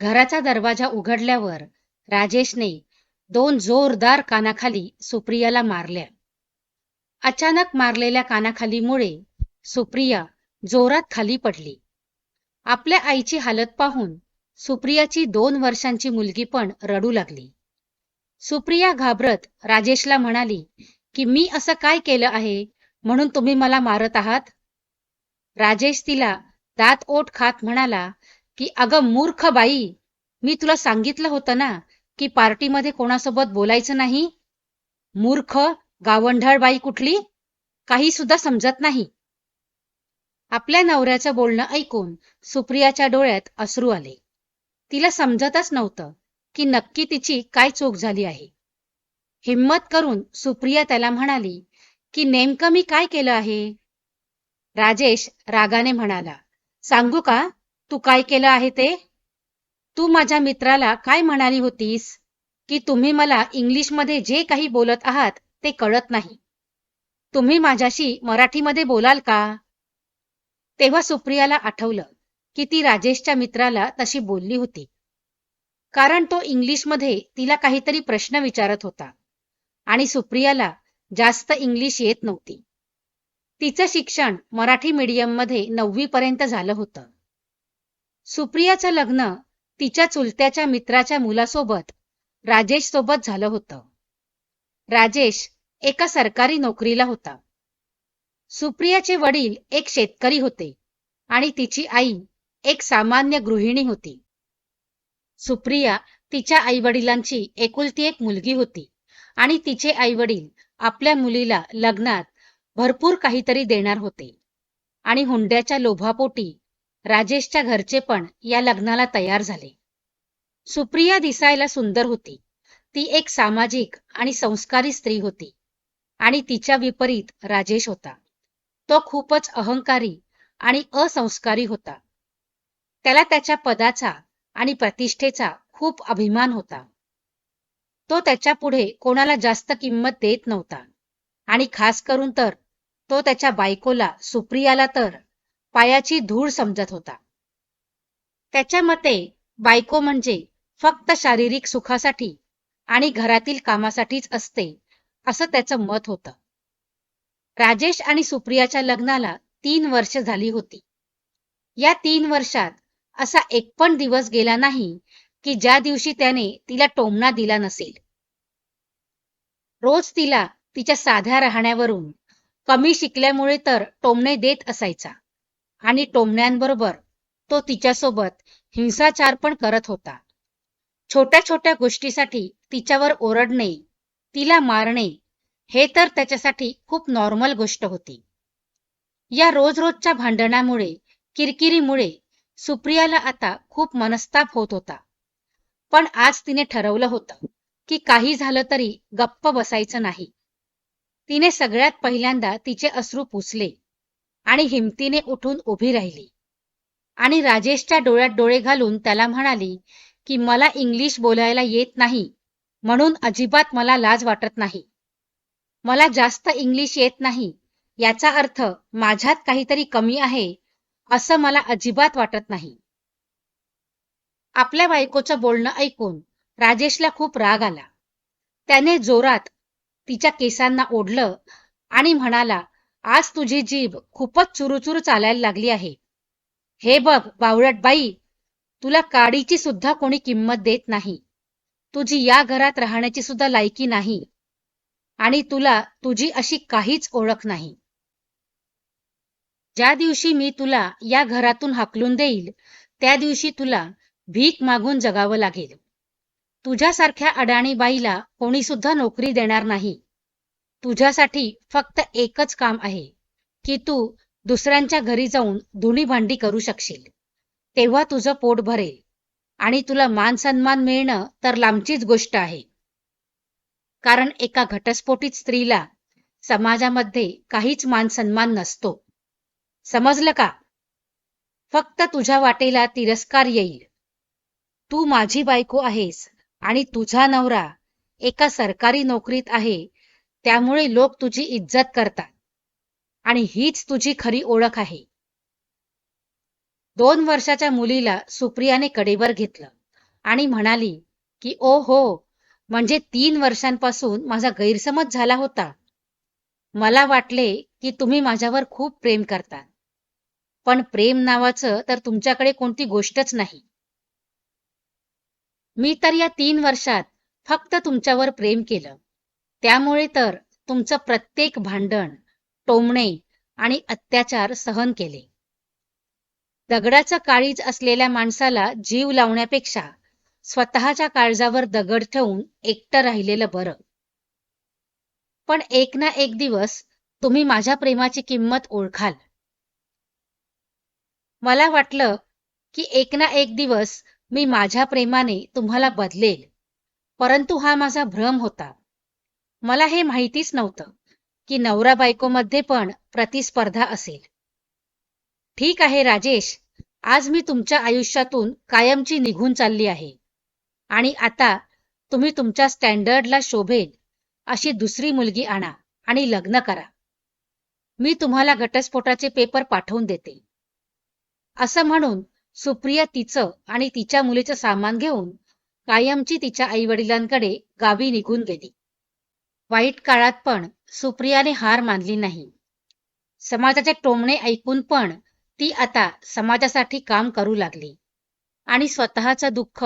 घराचा दरवाजा उघडल्यावर राजेशने दोन जोरदार कानाखाली सुप्रियाला मारल्या. अचानक मारलेल्या कानाखालीमुळे सुप्रिया जोरात खाली पडली. आपल्या आईची हालत पाहून सुप्रियाची दोन वर्षांची मुलगी पण रडू लागली. सुप्रिया घाबरत राजेशला म्हणाली की मी असं काय केलं आहे? म्हणून तुम्ही मला मारत आहात? राजेश तिला दात ओठ खात म्हणाला की अगं मूर्ख बाई मी तुला सांगितलं होतं ना की पार्टीमध्ये कोणासोबत बोलायचं नाही? मूर्ख गावंढळ बाई कुठली? काही सुद्धा समजत नाही. आपल्या नवऱ्याचं बोलणं ऐकून सुप्रियाच्या डोळ्यात अश्रू आले. तिला समजतच नव्हतं की नक्की तिची काय चूक झाली आहे. हिम्मत करून सुप्रिया त्याला म्हणाली की नेमकं मी काय केलं आहे? राजेश रागाने म्हणाला सांगू का? तू काय केलं आहे ते? तू माझ्या मित्राला काय म्हणाली होतीस? की तुम्ही मला इंग्लिशमध्ये जे काही बोलत आहात ते कळत नाही. तुम्ही माझ्याशी मराठीमध्ये बोलाल का? तेव्हा सुप्रियाला आठवलं की ती राजेशच्या मित्राला तशी बोलली होती. कारण तो इंग्लिशमध्ये तिला काहीतरी प्रश्न विचारत होता आणि सुप्रियाला जास्त इंग्लिश येत नव्हती. तिचं शिक्षण मराठी मीडियममध्ये नववीपर्यंत झालं होतं. सुप्रियाचं लग्न तिच्या चुलत्याच्या मित्राच्या मुलासोबत राजेश सोबत झालं होतं. राजेश एका सरकारी नोकरीला होता. सुप्रियाचे वडील एक शेतकरी होते आणि तिची आई एक सामान्य गृहिणी होती. सुप्रिया तिच्या आईवडिलांची एकुलती एक मुलगी होती आणि तिचे आईवडील आपल्या मुलीला लग्नात भरपूर काहीतरी देणार होते आणि हुंड्याच्या लोभापोटी राजेशच्या घरचे पण या लग्नाला तयार झाले. सुप्रिया दिसायला सुंदर होती. ती एक सामाजिक आणि संस्कारी स्त्री होती आणि तिच्या विपरीत राजेश होता. तो खूपच अहंकारी आणि असंस्कारी होता. त्याला त्याच्या पदाचा आणि प्रतिष्ठेचा खूप अभिमान होता. तो त्याच्या पुढे कोणाला जास्त किंमत देत नव्हता आणि खास करून तर तो त्याच्या बायकोला सुप्रियाला तर पायाची धूळ समजत होता. त्याच्या मते बायको म्हणजे फक्त शारीरिक सुखासाठी आणि घरातील कामासाठीच असते असं त्याचं मत होतं. राजेश आणि सुप्रियाच्या लग्नाला तीन वर्ष झाली होती. या तीन वर्षात असा एक पण दिवस गेला नाही की ज्या दिवशी त्याने तिला टोमणा दिला नसेल. रोज तिला तिच्या साध्या राहण्यावरून कमी शिकल्यामुळे तर टोमणे देत असायचा. आणि टोमण्यांबरोबर तो तिच्यासोबत हिंसाचार पण करत होता. छोट्या छोट्या गोष्टीसाठी तिच्यावर ओरडणे तिला मारणे हे तर त्याच्यासाठी खूप नॉर्मल गोष्ट होती. या रोज रोजच्या भांडणामुळे किरकिरीमुळे सुप्रियाला आता खूप मनस्ताप होत होता. पण आज तिने ठरवलं होतं की काही झालं तरी गप्प बसायचं नाही. तिने सगळ्यात पहिल्यांदा तिचे अश्रू पुसले. आणि हिमतीने उठून उभी राहिली. आणि राजेशच्या डोळ्यात डोळे घालून त्याला म्हणाली की मला इंग्लिश बोलायला येत नाही म्हणून अजिबात मला लाज वाटत नाही. मला जास्त इंग्लिश येत नाही. याचा अर्थ माझ्यात काहीतरी कमी आहे असं मला अजिबात वाटत नाही. आपल्या बायकोचं बोलणं ऐकून राजेशला खूप राग आला. त्याने जोरात तिच्या केसांना ओढलं आणि म्हणाला आज तुझी जीभ खूपच चुरूचुरू चालायला लागली आहे. हे बघ बावळट बाई तुला काडीची सुद्धा कोणी किंमत देत नाही. तुझी या घरात राहण्याची सुद्धा लायकी नाही. आणि तुला तुझी अशी काहीच ओळख नाही. ज्या दिवशी मी तुला या घरातून हाकलून देईल त्या दिवशी तुला भीक मागून जगावं लागेल. तुझ्यासारख्या अडाणी बाईला कोणी सुद्धा नोकरी देणार नाही. तुझ्यासाठी फक्त एकच काम आहे की तू दुसऱ्यांच्या घरी जाऊन धुणी भांडी करू शकशील. तेव्हा तुझं पोट भरेल आणि तुला मान सन्मान मिळणं तर लांबचीच गोष्ट आहे. कारण एका घटस्फोटित स्त्रीला समाजामध्ये काहीच मान सन्मान नसतो. समजलं का? फक्त तुझ्या वाटेला तिरस्कार येईल. तू माझी बायको आहेस आणि तुझा नवरा एका सरकारी नोकरीत आहे त्यामुळे लोक तुझी इज्जत करतात. आणि हीच तुझी खरी ओळख आहे. दोन वर्षाच्या मुलीला सुप्रियाने कडेवर घेतलं आणि म्हणाली की ओ हो म्हणजे तीन वर्षांपासून माझा गैरसमज झाला होता. मला वाटले की तुम्ही माझ्यावर खूप प्रेम करता. पण प्रेम नावाचं तर तुमच्याकडे कोणती गोष्टच नाही. मी तर या तीन वर्षात फक्त तुमच्यावर प्रेम केलं. त्यामुळे तर तुमचं प्रत्येक भांडण टोमणे आणि अत्याचार सहन केले. दगडाचं काळीज असलेल्या माणसाला जीव लावण्यापेक्षा स्वतःच्या काळजावर दगड ठेवून एकटं राहिलेलं बरं. पण एक ना एक दिवस तुम्ही माझ्या प्रेमाची किंमत ओळखाल. मला वाटलं की एक ना एक दिवस मी माझ्या प्रेमाने तुम्हाला बदलेल परंतु हा माझा भ्रम होता. मला हे माहितीच नव्हतं की नवरा बायकोमध्ये पण प्रतिस्पर्धा असेल. ठीक आहे राजेश. आज मी तुमच्या आयुष्यातून कायमची निघून चालली आहे. आणि आता तुम्ही तुमच्या स्टँडर्डला शोभेल अशी दुसरी मुलगी आणा आणि लग्न करा. मी तुम्हाला घटस्फोटाचे पेपर पाठवून देते. असं म्हणून सुप्रिया तिचं आणि तिच्या मुलीचं सामान घेऊन कायमची तिच्या आईवडिलांकडे गावी निघून गेली. वाईट काळात पण सुप्रियाने हार मानली नाही. समाजाचे टोमणे ऐकून पण ती आता समाजासाठी काम करू लागली. आणि स्वतःचं दुःख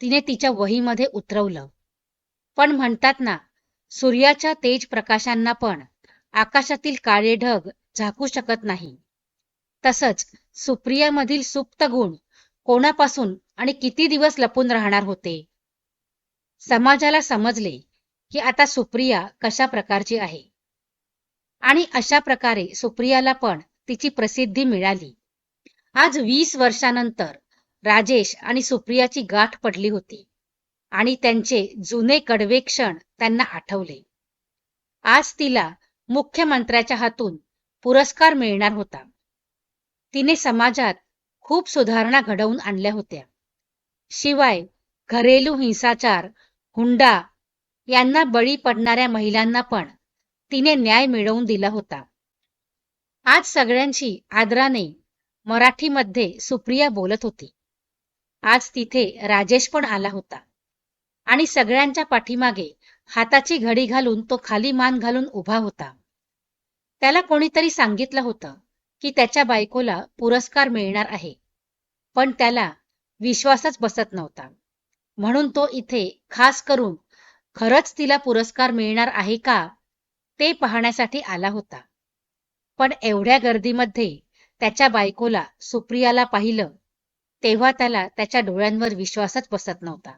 तिने तिच्या वहीमध्ये उतरवलं. पण म्हणतात ना सूर्याच्या तेज प्रकाशांना पण आकाशातील काळे ढग झाकू शकत नाही. तसंच सुप्रियामधील सुप्त गुण कोणापासून आणि किती दिवस लपून राहणार होते? समाजाला समजले की आता सुप्रिया कशा प्रकारची आहे? आणि अशा प्रकारे सुप्रियाला पण तिची प्रसिद्धी मिळाली. आज वीस वर्षानंतर राजेश आणि सुप्रियाची गाठ पडली होती आणि त्यांचे जुने कडवे क्षण त्यांना आठवले. आज तिला मुख्यमंत्र्याच्या हातून पुरस्कार मिळणार होता. तिने समाजात खूप सुधारणा घडवून आणल्या होत्या. शिवाय घरेलू हिंसाचार हुंडा यांना बळी पडणाऱ्या महिलांना पण तिने न्याय मिळवून दिला होता. आज सगळ्यांची आदराने मराठीमध्ये सुप्रिया बोलत होती. आज तिथे राजेश पण आला होता. आणि सगळ्यांच्या पाठीमागे हाताची घडी घालून तो खाली मान घालून उभा होता. त्याला कोणीतरी सांगितलं होतं की त्याच्या बायकोला पुरस्कार मिळणार आहे. पण त्याला विश्वासच बसत नव्हता. म्हणून तो इथे खास करून खरंच तिला पुरस्कार मिळणार आहे का? ते पाहण्यासाठी आला होता. पण एवढ्या गर्दीमध्ये त्याच्या बायकोला सुप्रियाला पाहिलं तेव्हा त्याला त्याच्या डोळ्यांवर विश्वासच बसत नव्हता.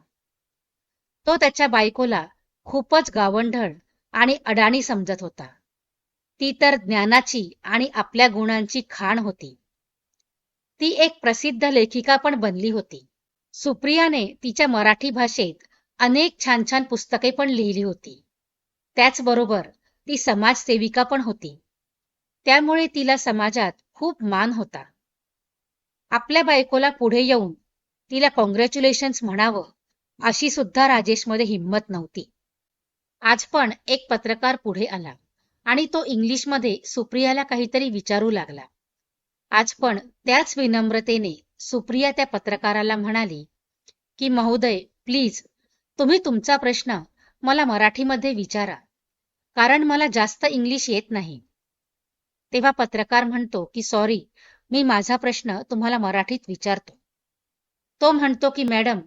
तो त्याच्या बायकोला खूपच गावंढळ आणि अडाणी समजत होता. ती तर ज्ञानाची आणि आपल्या गुणांची खाण होती. ती एक प्रसिद्ध लेखिका पण बनली होती. सुप्रियाने तिच्या मराठी भाषेत अनेक छान छान पुस्तके पण लिहिली होती. त्याचबरोबर ती समाजसेविका पण होती. त्यामुळे तिला समाजात खूप मान होता. आपल्या बायकोला पुढे येऊन तिला कॉंग्रॅच्युलेशन्स म्हणावं अशी सुद्धा राजेशमध्ये हिंमत नव्हती. आज पण एक पत्रकार पुढे आला आणि तो इंग्लिशमध्ये सुप्रियाला काहीतरी विचारू लागला. आज पण त्याच विनम्रतेने सुप्रिया त्या पत्रकाराला म्हणाली की महोदय प्लीज तुम्ही तुमचा प्रश्न मला मराठीमध्ये विचारा कारण मला जास्त इंग्लिश येत नाही. तेव्हा पत्रकार म्हणतो की सॉरी मी माझा प्रश्न तुम्हाला मराठीत विचारतो. तो म्हणतो की मॅडम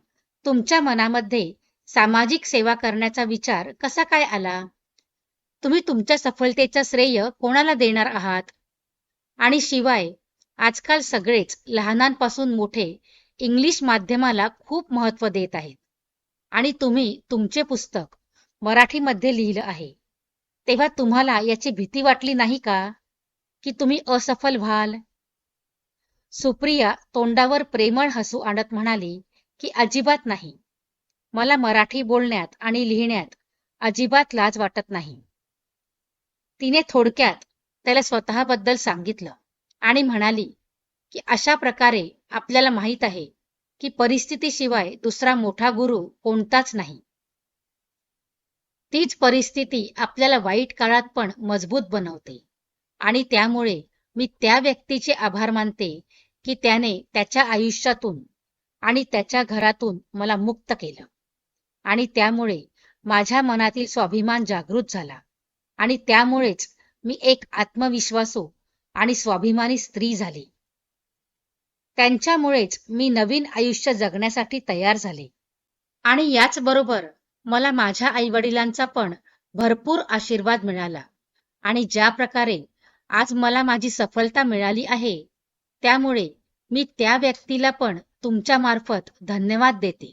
तुमच्या मनामध्ये सामाजिक सेवा करण्याचा विचार कसा काय आला? तुम्ही तुमच्या सफलतेचा श्रेय कोणाला देणार आहात? आणि शिवाय आजकाल सगळेच लहानांपासून मोठे इंग्लिश माध्यमाला खूप महत्त्व देत आहेत. आणि तुम्ही तुमचे पुस्तक मराठीमध्ये लिहिलं आहे. तेव्हा तुम्हाला याची भीती वाटली नाही का? की तुम्ही असफल व्हाल? सुप्रिया तोंडावर प्रेमळ हसू आणत म्हणाली की अजिबात नाही. मला मराठी बोलण्यात आणि लिहिण्यात अजिबात लाज वाटत नाही. तिने थोडक्यात त्याला स्वतःबद्दल सांगितलं आणि म्हणाली की अशा प्रकारे आपल्याला माहीत आहे की परिस्थितीशिवाय दुसरा मोठा गुरु कोणताच नाही. तीच परिस्थिती आपल्याला वाईट काळात पण मजबूत बनवते. आणि त्यामुळे मी त्या व्यक्तीचे आभार मानते की त्याने त्याच्या आयुष्यातून आणि त्याच्या घरातून मला मुक्त केलं. आणि त्यामुळे माझ्या मनातील स्वाभिमान जागृत झाला. आणि त्यामुळेच मी एक आत्मविश्वासू आणि स्वाभिमानी स्त्री झाली. त्यांच्यामुळेच मी नवीन आयुष्य जगण्यासाठी तयार झाले. आणि याचबरोबर मला माझ्या आईवडिलांचा पण भरपूर आशीर्वाद मिळाला. आणि ज्या प्रकारे आज मला माझी सफलता मिळाली आहे त्यामुळे मी त्या व्यक्तीला पण तुमच्या मार्फत धन्यवाद देते.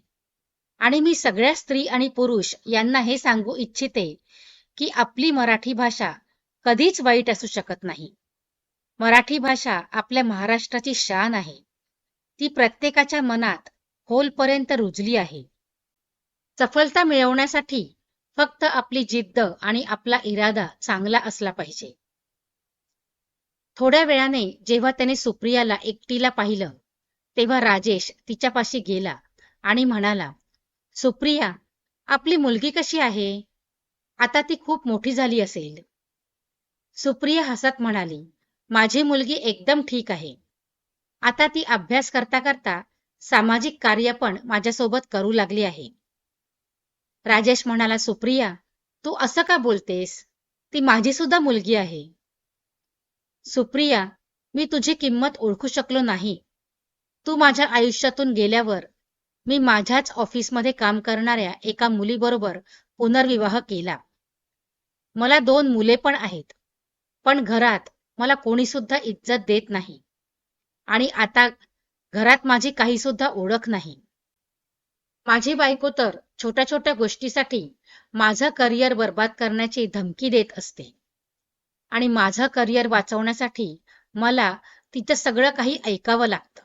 आणि मी सगळ्या स्त्री आणि पुरुष यांना हे सांगू इच्छिते की आपली मराठी भाषा कधीच वाईट असू शकत नाही. मराठी भाषा आपल्या महाराष्ट्राची शान आहे. ती प्रत्येकाच्या मनात खोलपर्यंत रुजली आहे. सफलता मिळवण्यासाठी फक्त आपली जिद्द आणि आपला इरादा चांगला असला पाहिजे. थोड्या वेळाने जेव्हा त्याने सुप्रियाला एकटीला पाहिलं तेव्हा राजेश तिच्यापाशी गेला आणि म्हणाला सुप्रिया आपली मुलगी कशी आहे? आता ती खूप मोठी झाली असेल. सुप्रिया हसत म्हणाली माझी मुलगी एकदम ठीक आहे. आता ती अभ्यास करता करता सामाजिक कार्य पण माझ्यासोबत करू लागली आहे. राजेश म्हणाला सुप्रिया तू असं का बोलतेस? ती माझी सुद्धा मुलगी आहे. सुप्रिया मी तुझी किंमत ओळखू शकलो नाही. तू माझ्या आयुष्यातून गेल्यावर मी माझ्याच ऑफिसमध्ये काम करणाऱ्या एका मुलीबरोबर पुनर्विवाह केला. मला दोन मुले पण आहेत पण घरात मला कोणी सुद्धा इज्जत देत नाही. आणि आता घरात माझी काही सुद्धा ओळख नाही. माझी बायको तर छोट्या छोट्या गोष्टीसाठी माझं करिअर बर्बाद करण्याची धमकी देत असते. आणि माझं करिअर वाचवण्यासाठी मला तिचं सगळं काही ऐकावं लागतं.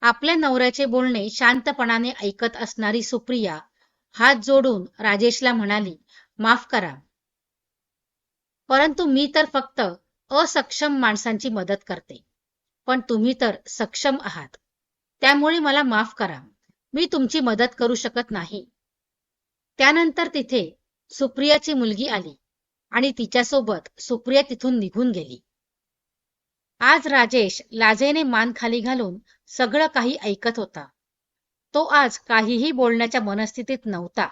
आपल्या नवऱ्याचे बोलणे शांतपणाने ऐकत असणारी सुप्रिया हात जोडून राजेशला म्हणाली माफ करा. परंतु मी तर फक्त असक्षम माणसांची मदत करते. पण तुम्ही तर सक्षम आहात. त्यामुळे मला माफ करा. मी तुमची मदत करू शकत नाही. त्यानंतर तिथे सुप्रियाची मुलगी आली आणि तिच्यासोबत सुप्रिया तिथून निघून गेली. आज राजेश लाजेने मान खाली घालून सगळं काही ऐकत होता. तो आज काहीही बोलण्याच्या मनस्थितीत नव्हता.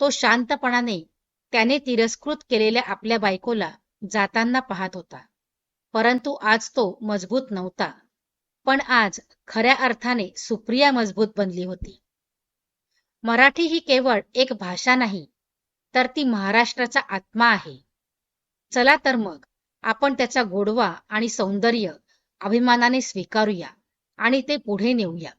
तो शांतपणाने त्याने तिरस्कृत केलेल्या आपल्या बायकोला जाताना पाहत होता. परंतु आज तो मजबूत नव्हता. पण आज खऱ्या अर्थाने सुप्रिया मजबूत बनली होती. मराठी ही केवळ एक भाषा नाही तर ती महाराष्ट्राचा आत्मा आहे. चला तर मग आपण त्याचा गोडवा आणि सौंदर्य अभिमानाने स्वीकारूया आणि ते पुढे नेऊया.